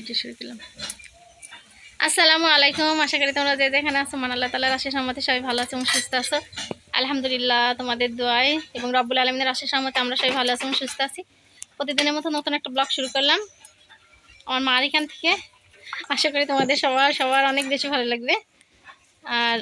Video শুরু করলাম। আসসালামু আলাইকুম, আশা করি তোমরা যে যেখানে আছো, মান আল্লাহ তালার আশিস সম্মতে সবাই ভালো আছো এবং সুস্থ আছো। আলহামদুলিল্লাহ, তোমাদের দোয়ায় এবং রব্বুল আলমিনের আশিস সম্মতে আমরা সবাই ভালো আছি এবং সুস্থ আছি। প্রতিদিনের মতো নতুন একটা ব্লগ শুরু করলাম। আমার মার এখান থেকে। আশা করি তোমাদের সবার সবার অনেক বেশি ভালো লাগবে। আর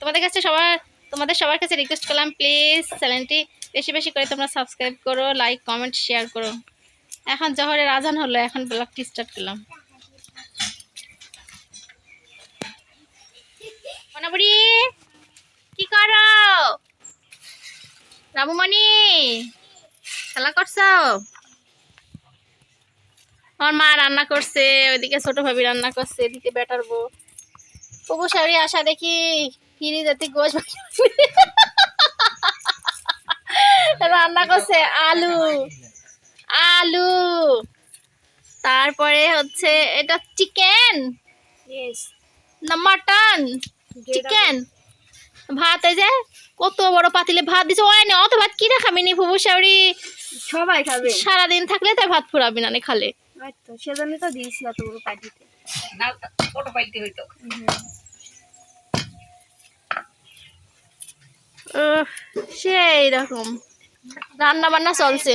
তোমাদের কাছে সবার, তোমাদের সবার কাছে রিকোয়েস্ট করলাম প্লিজ চ্যানেলটি বেশি বেশি করে তোমরা সাবস্ক্রাইব করো লাইক কমেন্ট শেয়ার করো। এখন জহরের আজান হলো, এখন ব্লগটি স্টার্ট করলাম। কি করো? রামুমণি, খেলা করছ? আমার মা রান্না করছে, ওইদিকে ছোট ভাবি রান্না করছে, এদিকে বেটার বউ। তবু শাড়ি আসা দেখি ফিরে যেতে গোস রান্না করছে আলু। আলু। তারপরে হচ্ছে এটা চিকেন না মাটন চিকেন ভাত এই যে কত বড় পাতিলে ভাত দিছে ওই না অত ভাত কি খাবি নি ফুবু শাড়ি সবাই খাবে। সারাদিন থাকলে তাই ভাত ফুরাবি না নে খালে। ওই তো সেজন্য তো দিয়েছি অত বড় পাটিতে উহ, সেই রকম। রান্না বান্না চলছে।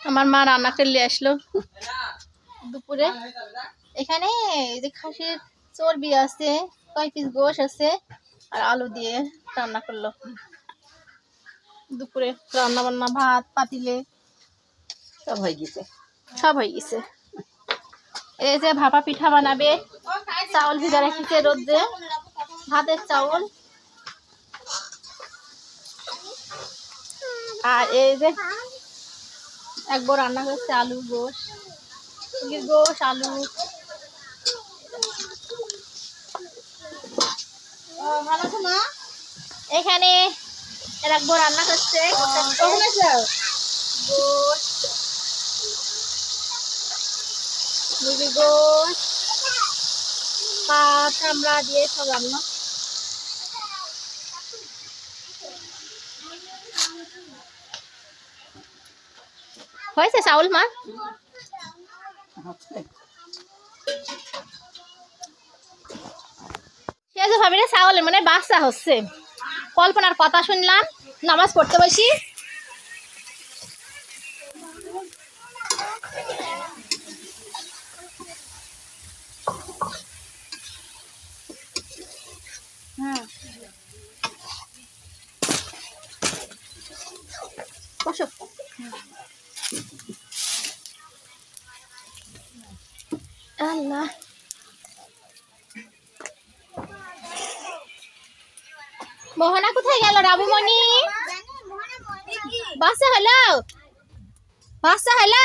আমার মা রান্না করলে আসলো। দুপুরে। এখানে যে খাসির চর্বি আছে কয় পিস গোশ আছে আর আলু দিয়ে রান্না করল। দুপুরে রান্না বান্না ভাত পাতিলে। সব হয়ে গেছে। সব হয়ে গেছে। এই যে ভাপা পিঠা বানাবে চাউল ভিজা রেখেছে রোদ্রে ভাতের চাউল। আর এই যে একবার রান্না করছে আলু গোশ। গোশ আলু। ভালো আছো মা? এখানে একবার রান্না করছে। গোশ। গোশ। পাট আমরা দিয়ে সব রান্না। হয়েছে, চাউল, মা? ভাবি রে চাউলের মানে বাচ্চা হচ্ছে। কল্পনার কথা শুনলাম, নামাজ পড়তে বসি হুম বসো আল্লাহ মোহনা কোথায় গেল রাবুমণি বাসা হলো? বাসা হলো?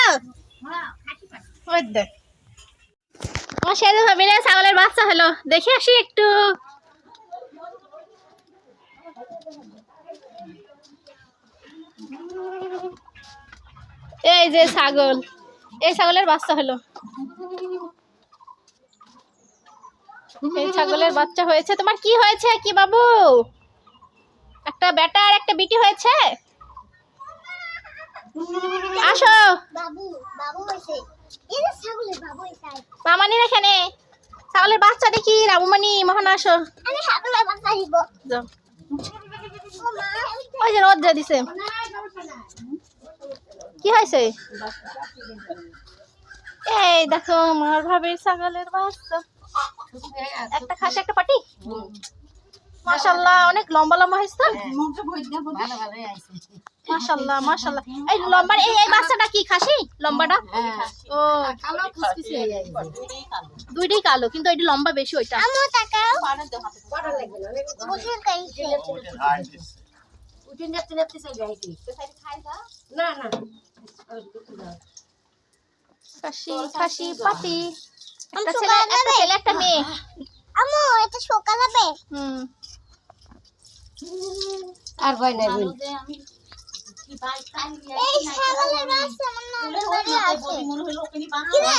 আমার সেদে ভাবি ছাগলের বাচ্চা হলো। দেখে আসি একটু। এই যে ছাগল এই ছাগলের বাচ্চা হলো। এই ছাগলের বাচ্চা হয়েছে। তোমার কি হয়েছে কি বাবু? একটা বেটা আর একটা বিটি হয়েছে? আসো। মামানির এখানে। ছাগলের বাচ্চা দেখি রামুমানি মহান আসো। ওই যে রোদ দিয়ে দিছে। কি হয়েছে? এই দেখো মার ভাবির ছাগলের বাচ্চা। একটা খাসি একটা পাটি? মাশাল্লাহ অনেক লম্বা লম্বা হয়েছে ভালো মাশাল্লাহ মাশাল্লাহ এই লম্বা এই এই বাচ্চাটা কি খাসি? লম্বাটা? ও কালো খুশখুশি দুইটাই কালো কিন্তু এটা লম্বা বেশি ওইটা। আমু তাকাও। বুঝুন কাইছে উঠে নেপতে নেপতে চলে যাইছি না না। খাসি খাসি পাটি একটা আমু ছেলে একটা ছেলে একটা মেয়ে। আমু এটা সকাল হবে। হুম। আর ভয় নাই এই ছাগলের বাচ্চা আমার নাম আছে।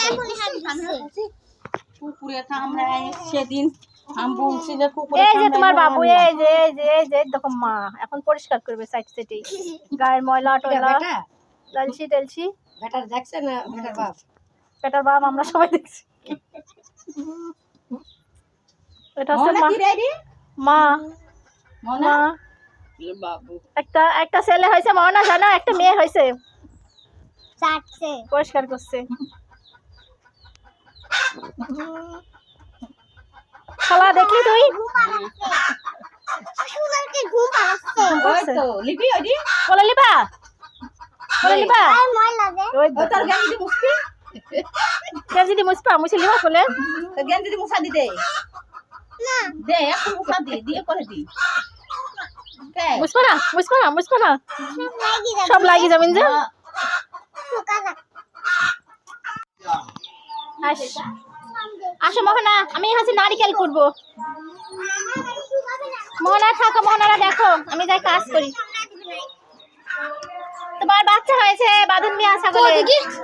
এখন হাঁটছে পুকুরে তো আমরা সেদিন আম বলছি যে পুকুরে এই যে তোমার বাবু এই যে এই যে এই যে দেখো মা এখন পরিষ্কার করবে সাইড সাইডে গায়ের ময়লা টয়লা লালচি টেলছি। বেটার দেখছে না বেটার বাপ? পেটার বাপ আমরা সবাই দেখছি। এটা হচ্ছে মা। কি রে রে মা মনে? বাবু। একটা একটা ছেলে হয়েছে মনে জানো? একটা মেয়ে হয়েছে। চাটছে পরিষ্কার করছে। খালা দেখলি তুই? ওই দি। বলে। দিদি মুসা দি দে না দে মুসা দি। দিয়ে করে দি না মুছপা না সব লাগি যাবেন যে? আস। মোহনা আমি হচ্ছে নারিকেল করব মোহনা থাকো মোহনারা দেখো আমি যাই কাজ করি। তোমার বাচ্চা হয়েছে বাঁধন মিয়া ছাগলে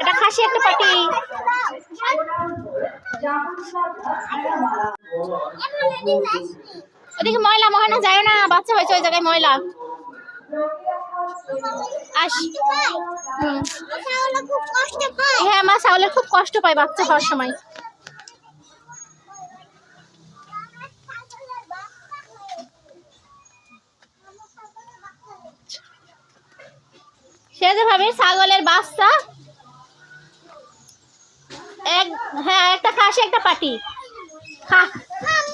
এটা খাসি একটা পাটি ওদিকে ময়লা মোহনা যায় না, বাচ্চা হয়েছে ওই জায়গায় ময়লা। হ্যাঁ মা ছাগলের খুব কষ্ট পায় বাচ্চা হওয়ার সময়। সে যে ভাবে, ছাগলের বাচ্চা। এক হ্যাঁ একটা খাসি, একটা পাটি।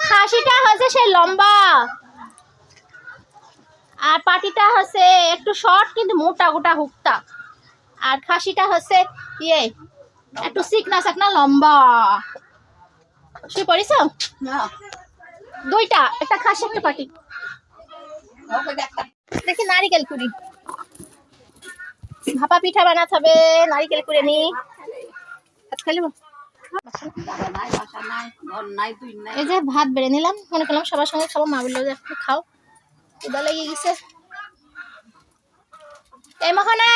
খাসিটা হচ্ছে সে লম্বা। আর পাটিটা হচ্ছে একটু শর্ট কিন্তু মোটা গোটা হুকটা। আর খাসিটা হচ্ছে ইয়ে একটু চিকনা চাকনা লম্বা। শুয়ে পড়িস না। দুইটা একটা খাসি একটা পাটি। দেখা। নারিকেল কুড়ি। ভাপা পিঠা বানাতে হবে নারিকেল কুড়ে নি। খালি এই যে ভাত বেড়ে নিলাম, মনে করলাম সবার সঙ্গে খাব, মা বলল যে একটু খাও। ক্ষুদা লেগে গেছে। এই মহানা!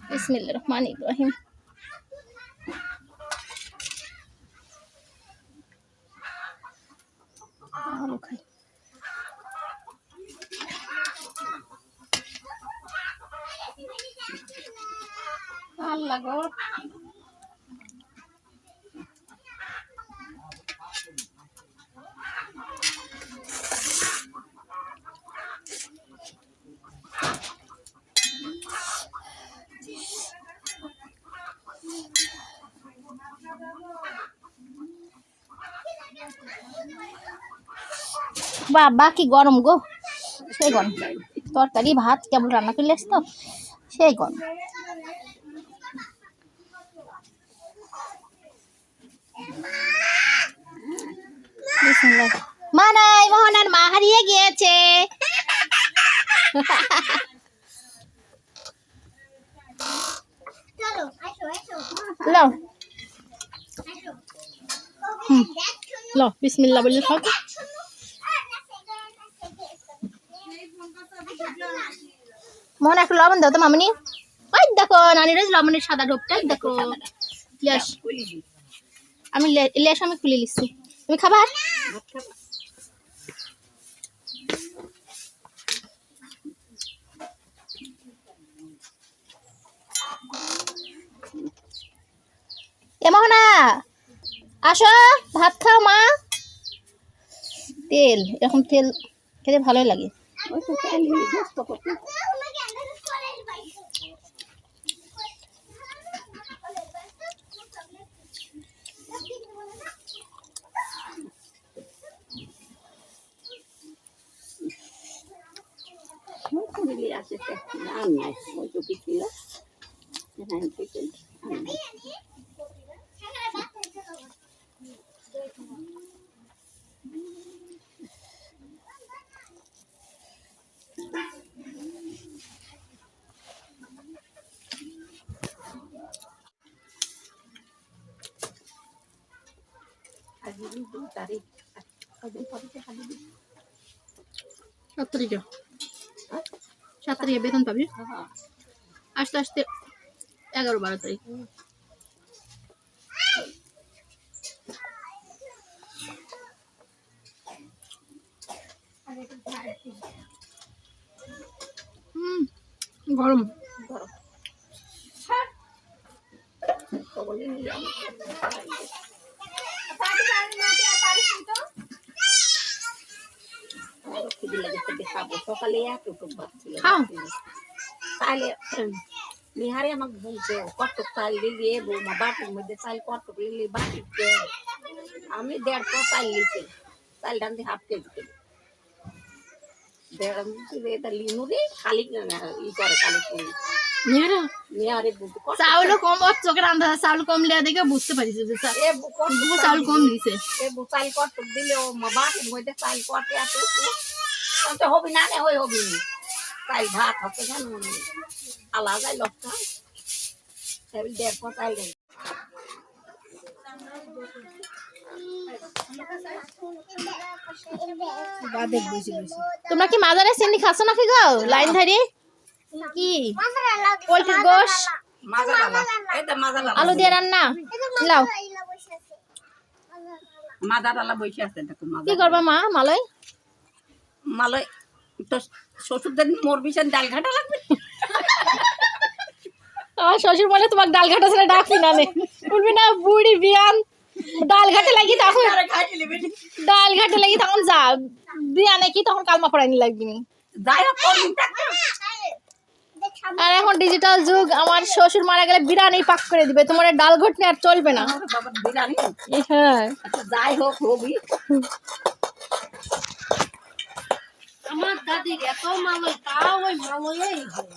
বিসমিল্লাহ রহমান ইব্রাহিম আল্লাহ গো। বাবা কি গরম গো। সেই গরম। তরকারি ভাত কেবল রান্না করলে তো সেই গরম। মা নাই মোহনার মা হারিয়ে গিয়েছে। লো। হুম। দেখ লো বিসমিল্লাহ বললে সব। মোহন একটু লবণ দাও তো মামনি। ওই দেখো নানির লবণের সাদা ঢোকটা দেখো। আমি লেস আমি খুলে লিখছি তুমি খাবার এ আসো, ভাত খাও মা। তেল এরকম তেল খেতে ভালোই লাগে ওই তো চাইলি ব্যস্ত করতে দিলি আসে আর নাই ওই তো পিছিল হ্যাঁ পিছিল তারিখ সাত তারিখে। সাত তারিখে বেতন পাবি? আস্তে আস্তে এগারো বারো তারিখ। গরম বলে নিয়ে আমি আমারও খিদে লেগেছে দেখাবো সকালে এতটুকু ভাত ছিল খাও। তাহলে নিহারে আমাকে বলছে কত চাল দিয়ে বৌমা বাটির মধ্যে চাল কত লিলি বাটিতে আমি দেড়শো চাল লিছি চাল ডান্দি হাফ কেজি করে দেড় এটা লিনু রে খালি ই করে খালি করে নিহারা নিহারে বলতে কত চাউলও কম ওর চোখের আন্দাজ চাউল কম লিয়া দেখে বুঝতে পারিস যে চা- এ বু- কত বুবু চাউল কম দিছে এ বু চাল কত দিলে ও মা বাটির মধ্যে চাল কটে এত তো হবি না রে হই হবি। নি চাল ভাত হতে কেন? আলাদা লোকটা তাহলে দেড়শো চাল দেয় তোমরা কি মাজারে চিনি খাচ্ছ নাকি গো? লাইন ধরে। কি? পোলট্রির লালা আলু দিয়ে রান্না। লাও কি করবা মা? মালয় মালয় তো শ্বশুরদের মোর বিষয় ডাল ঘাটা লাগবে? আমার শ্বশুর বলে তোমার ডাল ঘাটা ছেড়ে ডাকবি না বলবি না বুড়ি বিয়ান ডাল ঘাটে লাগি তখন ডাল ঘাটে লাগি তখন যা। বিয়ানে কি তখন কালমা পড়াইনি লাগবি নি। আর এখন ডিজিটাল যুগ আমার শ্বশুর মারা গেলে বিরিয়ানি পাক করে দিবে। তোমার ডাল ঘটনি আর চলবে না। হ্যাঁ। আচ্ছা, যাই হোক হবি। আমার দাদির এত মালয় তাও ওই মালয়েই হয়।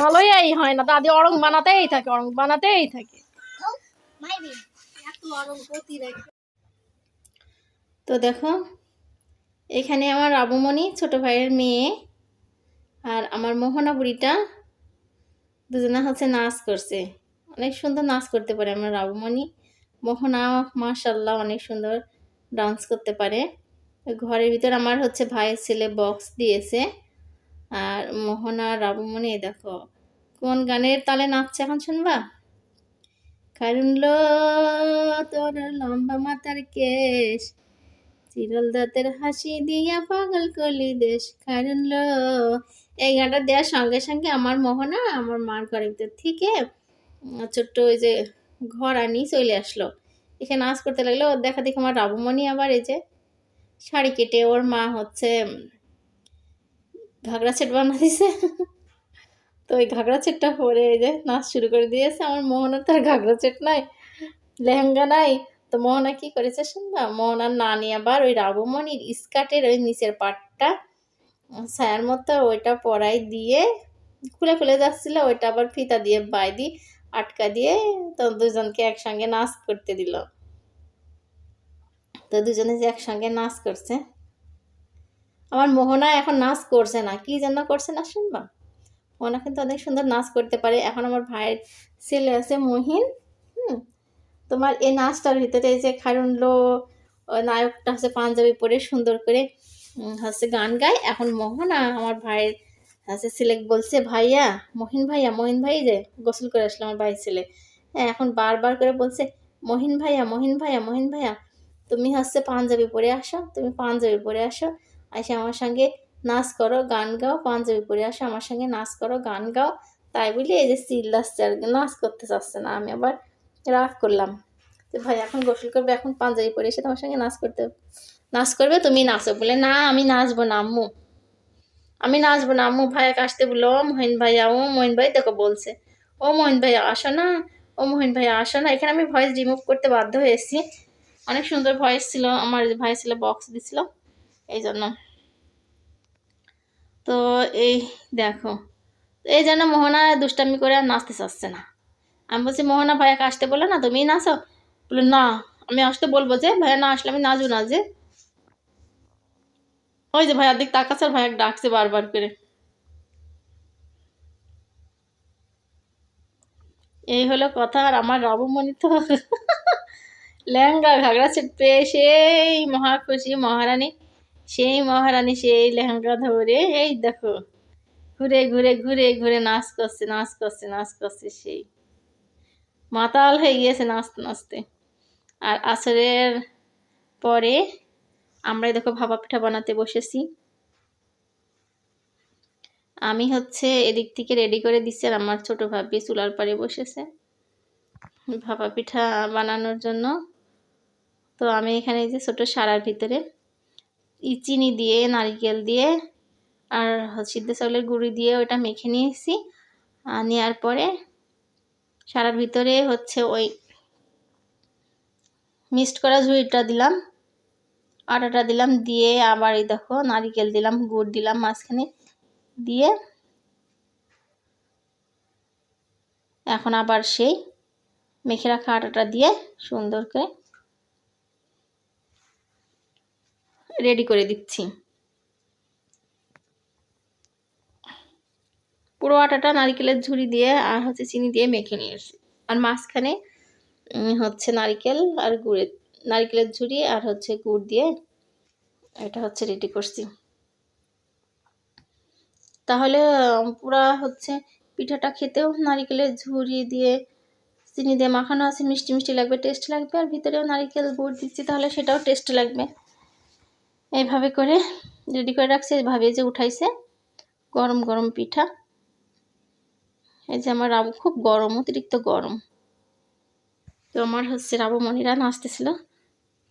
ভালোই এই হয় না দাদি অরং বানাতেই থাকে অরং বানাতেই থাকে। তো দেখো এখানে আমার রাবুমণি ছোট ভাইয়ের মেয়ে আর আমার মোহনা বুড়িটা দুজনে হচ্ছে নাচ করছে। অনেক সুন্দর নাচ করতে পারে আমার রাবুমণি। মোহনা মাশাল্লাহ অনেক সুন্দর ডান্স করতে পারে। ঘরের ভিতর আমার হচ্ছে ভাইয়ের ছেলে বক্স দিয়েছে। আর মোহনা রাবুমণি দেখো, কোন গানের তালে নাচছে এখন শুনবা? কারণ লো, তোর লম্বা মাথার কেশ, চিরল দাঁতের হাসি দিয়া পাগল কলি দেশ। কারণ লো, এই গানটা দেওয়ার সঙ্গে সঙ্গে আমার মোহনা, আমার মার ঘরের ভিতর থেকে ছোট্ট ওই যে ঘর আনি চলে আসলো। এখানে নাচ করতে লাগল, দেখা দেখি আমার রাবুমণি আবার এই যে শাড়ি কেটে ওর মা হচ্ছে ঘাগরা সেট বানা দিছে তো ওই ঘাগরা সেটটা পরে এই যে নাচ শুরু করে দিয়েছে। আমার মোহনার আর ঘাগরা সেট নাই, লেহেঙ্গা নাই। তো মোহনা কি করেছে শুনবা? মোহনার নানি আবার ওই রাবমণির স্কার্টের ওই নিচের পাটটা ছায়ার মতো ওইটা পরাই দিয়ে খুলে খুলে যাচ্ছিল। ওইটা আবার ফিতা দিয়ে বাই দিয়ে আটকা দিয়ে তো দুজনকে একসঙ্গে নাচ করতে দিল। তো দুজনে যে একসঙ্গে নাচ করছে। আমার মোহনা এখন নাচ করছে না। কি জন্য করছে না শুনবা? মোহনা কিন্তু অনেক সুন্দর নাচ করতে পারে। এখন আমার ভাইয়ের ছেলে আছে মহিন, হুম? তোমার এই নাচটার ভিতরে যে খারুনলো নায়কটা হচ্ছে পাঞ্জাবি পরে সুন্দর করে হচ্ছে গান গায়। এখন মোহনা আমার ভাইয়ের হচ্ছে ছেলে বলছে, ভাইয়া, মহিন ভাইয়া, মহিন ভাই যে গোসল করে আসলো আমার ভাইয়ের ছেলে। হ্যাঁ এখন বারবার করে বলছে, মহিন ভাইয়া মহিন ভাইয়া মহিন ভাইয়া। তুমি হচ্ছে পাঞ্জাবি পরে আসো, তুমি পাঞ্জাবি পরে আসো এসে আমার সঙ্গে নাচ করো, গান গাও, পাঞ্জাবি পরে আসো, আমার সঙ্গে নাচ করো, গান গাও। তাই বলি এই যে চিল্লাচ্ছে আর নাচ করতে চাচ্ছে না, আমি আবার রাগ করলাম। তো ভাই, এখন গোসল করবে, এখন পাঞ্জাবি পরে এসে তোমার সঙ্গে নাচ করতে, নাচ করবে, তুমি নাচো। বলে, না, আমি নাচবো না, আম্মু। আমি নাচবো না, আম্মু। ভাইয়াকে আসতে বলল, ও মোহিন ভাইয়া ও মোহিন ভাই, দেখো বলছে। ও মোহিন ভাইয়া আসো না, ও মোহিন ভাইয়া আসো না। এখানে আমি ভয়েস রিমুভ করতে বাধ্য হয়েছি। অনেক সুন্দর ভয়েস ছিল, আমার ভাই ছিল বক্স দিছিল এই জন্য তো এই দেখো, এই জন্য মোহনা দুষ্টামি করে আর নাচতে চাচ্ছে না। আমি বলছি, মোহনা, ভাইয়াকে আসতে বলে না তুমি নাচো? বলে, না, আমি আসতে বলব যে, ভাইয়া না আসলে আমি নাচবো না যে। ওই যে ভাইয়ার দিক তাকাচ্ছে আর ভাইয়া ডাকছে বারবার করে। এই হলো কথা আর আমার রাবমণি তো লেহেঙ্গা ঘাগড়া সেট পেয়ে সেই মহা খুশি মহারানী, সেই মহারানী সেই লেহেঙ্গা ধরে, এই দেখো, ঘুরে ঘুরে ঘুরে ঘুরে নাচ করছে নাচ করছে নাচ করছে সেই। মাতাল হয়ে গিয়েছে নাচতে নাচতে। আর আসরের পরে আমরা দেখো ভাপা পিঠা বানাতে বসেছি। আমি হচ্ছে এদিক থেকে রেডি করে দিচ্ছি আর আমার ছোট ভাবি চুলার পাড়ে বসেছে। ভাপা পিঠা বানানোর জন্য। তো আমি এখানে যে ছোটো সারার ভিতরে চিনি দিয়ে, নারকেল দিয়ে আর সিদ্ধ চাউলের গুঁড়ি দিয়ে ওটা মেখে নিয়েছি। নেওয়ার পরে সারার ভিতরে হচ্ছে ওই মিক্সড করা ঝুড়িটা দিলাম, আটাটা দিলাম দিয়ে আবার এই দেখো নারকেল দিলাম, গুড় দিলাম মাঝখানে দিয়ে। এখন আবার সেই মেখে রাখা আটাটা দিয়ে সুন্দর করে রেডি করে দিচ্ছি। পুরো আটাটা নারকেলের ঝুড়ি দিয়ে আর হচ্ছে চিনি দিয়ে মেখে নিয়ে নিয়েছি আর মাঝখানে হচ্ছে নারকেল আর গুড়ের নারকেলের ঝুড়ি আর হচ্ছে গুড় দিয়ে এটা হচ্ছে রেডি করছি। তাহলে পুরা হচ্ছে পিঠাটা খেতেও নারিকেলের ঝুড়ি দিয়ে চিনি দিয়ে মাখানো আছে, মিষ্টি মিষ্টি লাগবে, টেস্ট লাগবে, আর ভিতরেও নারকেল গুড় দিচ্ছি, তাহলে সেটাও টেস্ট লাগবে। এইভাবে করে রেডি করে রাখছি এইভাবে যে উঠাইছে। গরম গরম পিঠা। এই যে আমার রাবু খুব গরম, অতিরিক্ত গরম। তো আমার হচ্ছে রাবু মনিরা নাচতেছিল।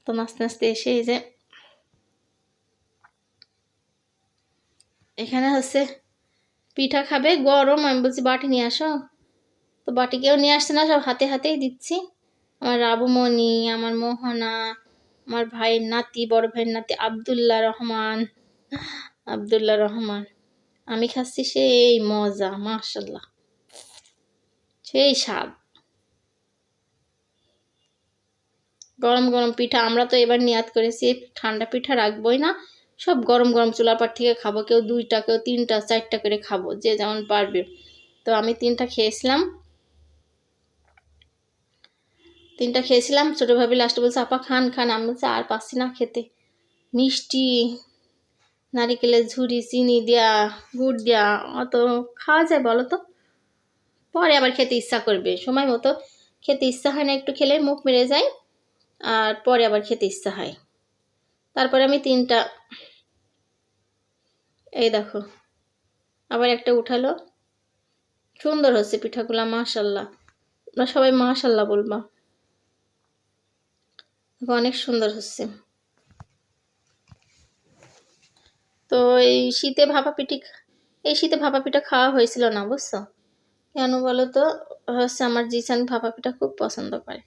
তো নাচতে নাচতে এসে এই যে এখানে হচ্ছে পিঠা খাবে। গরম, আমি বলছি, বাটি নিয়ে আসো। তো বাটি কেউ নিয়ে আসছে না, সব হাতে, হাতেই দিচ্ছি। আমার রাবুমণি আমার মোহনা আমার ভাইয়ের নাতি, বড় ভাইয়ের নাতি আবদুল্লাহ রহমান। আবদুল্লাহ রহমান। আমি খাচ্ছি সেই মজা মাশাল্লাহ সেই স্বাদ। গরম গরম পিঠা আমরা তো এবার নিয়াত করেছি, ঠান্ডা পিঠা রাখবোই না। সব গরম গরম চুলার পার থেকে খাব, কেউ দুইটা, কেউ তিনটা, চারটা করে খাব, যে যেমন পারবে। তো আমি তিনটা খেয়েছিলাম। তিনটা খেয়েছিলাম, ছোটো ভাবি লাস্টে বলছে, আপা, খান খান। আমি বলছি, আর পাচ্ছি না খেতে। মিষ্টি, নারিকেলের ঝুড়ি চিনি দেয়া, গুড় দেয়া, অত খাওয়া যায় বলো তো? পরে আবার খেতে ইচ্ছা করবে। সময় মতো খেতে ইচ্ছা হয় না একটু খেলে, মুখ মেরে যায়, আর পরে আবার খেতে ইচ্ছা হয়। তারপরে আমি তিনটা, এই দেখো, আবার একটা উঠালো। সুন্দর হচ্ছে পিঠাগুলা, মাশাল্লাহ। তোমরা সবাই মাশাল্লাহ বলবা। অনেক সুন্দর হচ্ছে। তো এই শীতে ভাপা পিঠি এই শীতে ভাপা পিঠা খাওয়া হয়েছিল না, বুঝছ? কেন বলো তো? হচ্ছে আমার জিসান ভাপা পিঠা খুব পছন্দ করে।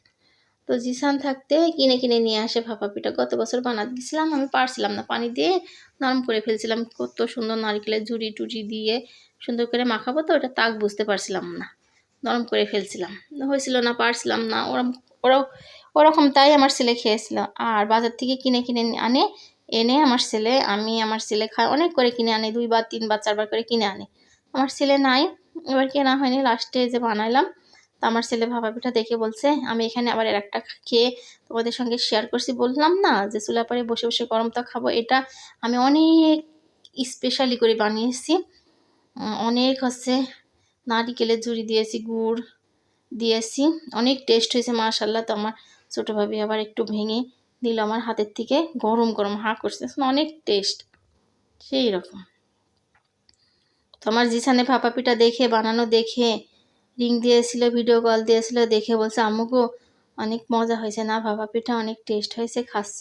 তো জিসান থাকতে কিনে কিনে নিয়ে আসে ভাপা পিঠা। গত বছর বানাতে গেছিলাম, আমি পারছিলাম না। পানি দিয়ে নরম করে ফেলছিলাম, কত সুন্দর নারকেলের ঝুড়ি টুড়ি দিয়ে সুন্দর করে মাখাবো তো, ওটা তাক বুঝতে পারছিলাম না। নরম করে ফেলছিলাম। হয়েছিল না, পারছিলাম না। ওরম ওরাও ওরকম তাই আমার ছেলে খেয়েছিল। আর বাজার থেকে কিনে কিনে আনে, এনে আমার ছেলে, আমি আমার ছেলে খায়, অনেক করে কিনে আনে, দুইবার, তিনবার, চারবার করে কিনে আনে। আমার ছেলে নাই, এবার কেনা হয়নি লাস্টে যে বানাইলাম, তো আমার ছেলে ভাপা পিঠা দেখে বলছে, আমি এখানে আবার এর একটা খেয়ে তোমাদের সঙ্গে শেয়ার করছি। বললাম, না, যে চুলা পরে বসে বসে গরমটা খাব, এটা আমি অনেক স্পেশালি করে বানিয়েছি। অনেক হচ্ছে নারিকেলের ঝুড়ি দিয়েছি, গুড় দিয়েছি, অনেক টেস্ট হয়েছে মাশাল্লাহ তো আমার। ছোটো ভাবি আবার একটু ভেঙে দিল আমার হাতের থেকে গরম গরম হা করছে। অনেক টেস্ট সেই রকম। তো আমার জিসানে ভাপা পিঠা দেখে বানানো দেখে রিং দিয়েছিল ভিডিও কল দিয়েছিল দেখে বলছে আম্মুগো অনেক মজা হয়েছে না? ভাপা পিঠা অনেক টেস্ট হয়েছে খাচ্ছ?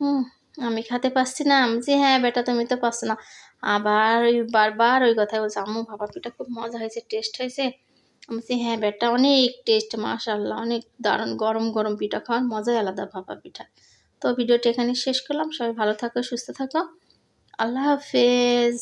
হুম আমি খেতে পারছি না। আমি বলছি, হ্যাঁ বেটা তুমি তো পারছ না। আবার ওই বারবার ওই কথাই বলছে আম্মু ভাপা পিঠা খুব মজা হয়েছে টেস্ট হয়েছে। আমি বলছি হ্যাঁ বেটা অনেক টেস্ট মাশাল্লাহ অনেক দারুণ গরম গরম পিঠা খাওয়ার মজাই আলাদা ভাপা পিঠা। তো ভিডিওটি এখানে শেষ করলাম। সবাই ভালো থাকো, সুস্থ থাকো। আল্লাহ হাফেজ।